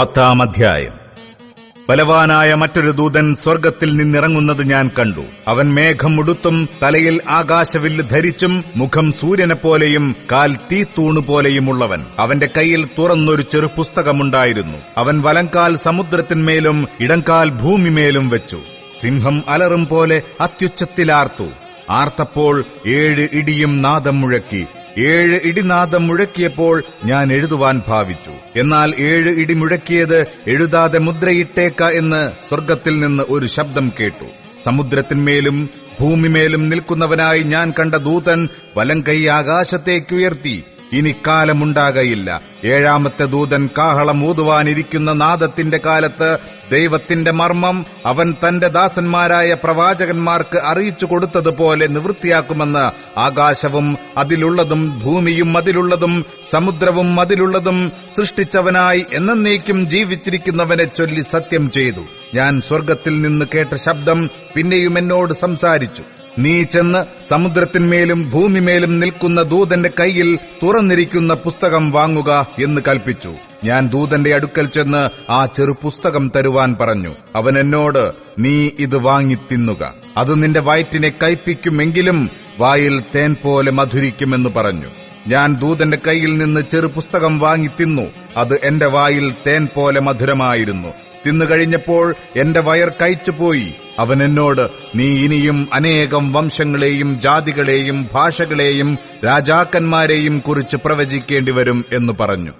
പത്താം അധ്യായം. ബലവാനായ മറ്റൊരു ദൂതൻ സ്വർഗത്തിൽ നിന്നിറങ്ങുന്നത് ഞാൻ കണ്ടു. അവൻ മേഘം ഉടുത്തും തലയിൽ ആകാശവില്ല് ധരിച്ചും മുഖം സൂര്യനെ പോലെയും കാൽ തീത്തൂണുപോലെയുമുള്ളവൻ അവന്റെ കയ്യിൽ തുറന്നൊരു ചെറു പുസ്തകമുണ്ടായിരുന്നു. അവൻ വലങ്കാൽ സമുദ്രത്തിന്മേലും ഇടങ്കാൽ ഭൂമിമേലും വെച്ചു. സിംഹം അലറും പോലെ അത്യുച്ചത്തിലാർത്തു. ആർത്തപ്പോൾ ഏഴ് ഇടിയും നാദം മുഴക്കി. ഏഴ് ഇടിനാദം മുഴക്കിയപ്പോൾ ഞാൻ എഴുതുവാൻ ഭാവിച്ചു. എന്നാൽ ഏഴ് ഇടി മുഴക്കിയത് എഴുതാതെ മുദ്രയിട്ടേക്ക എന്ന് സ്വർഗത്തിൽ നിന്ന് ഒരു ശബ്ദം കേട്ടു. സമുദ്രത്തിന്മേലും ഭൂമിമേലും നിൽക്കുന്നവനായി ഞാൻ കണ്ട ദൂതൻ വലം കൈ ആകാശത്തേക്കുയർത്തി. ഇനി കാലമുണ്ടാകയില്ല. ഏഴാമത്തെ ദൂതൻ കാഹളം ഊതുവാനിരിക്കുന്ന നാദത്തിന്റെ കാലത്ത് ദൈവത്തിന്റെ മർമ്മം അവൻ തന്റെ ദാസന്മാരായ പ്രവാചകന്മാർക്ക് അറിയിച്ചു കൊടുത്തതുപോലെ നിവൃത്തിയാക്കുമെന്ന് ആകാശവും അതിലുള്ളതും ഭൂമിയും അതിലുള്ളതും സമുദ്രവും അതിലുള്ളതും സൃഷ്ടിച്ചവനായി എന്നേക്കും ജീവിച്ചിരിക്കുന്നവനെ ചൊല്ലി സത്യം ചെയ്തു. ഞാൻ സ്വർഗത്തിൽ നിന്ന് കേട്ട ശബ്ദം പിന്നെയും എന്നോട് സംസാരിച്ചു. നീ ചെന്ന് സമുദ്രത്തിന്മേലും ഭൂമിമേലും നിൽക്കുന്ന ദൂതന്റെ കയ്യിൽ തുറന്നിരിക്കുന്ന പുസ്തകം വാങ്ങുക എന്ന് കൽപ്പിച്ചു. ഞാൻ ദൂതന്റെ അടുക്കൽ ചെന്ന് ആ ചെറു പുസ്തകം തരുവാൻ പറഞ്ഞു. അവൻ എന്നോട് നീ ഇത് വാങ്ങി തിന്നുക. അത് നിന്റെ വയറ്റിനെ കയ്പിക്കുമെങ്കിലും വായിൽ തേൻ പോലെ മധുരിക്കുമെന്ന് പറഞ്ഞു. ഞാൻ ദൂതന്റെ കയ്യിൽ നിന്ന് ചെറു പുസ്തകം വാങ്ങി തിന്നു. അത് എന്റെ വായിൽ തേൻ പോലെ മധുരമായിരുന്നു. തിന്നുകഴിഞ്ഞപ്പോൾ എന്റെ വയർ കയച്ചുപോയി അവൻ എന്നോട് നീ ഇനിയും അനേകം വംശങ്ങളെയും ജാതികളെയും ഭാഷകളെയും രാജാക്കന്മാരെയും കുറിച്ച് പ്രവചിക്കേണ്ടി വരും എന്ന് പറഞ്ഞു.